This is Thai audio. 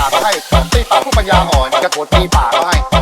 ปาก็ให้ตีปากผู้ปัญญาอ่อนจะโผล่ตีป่าก็ให้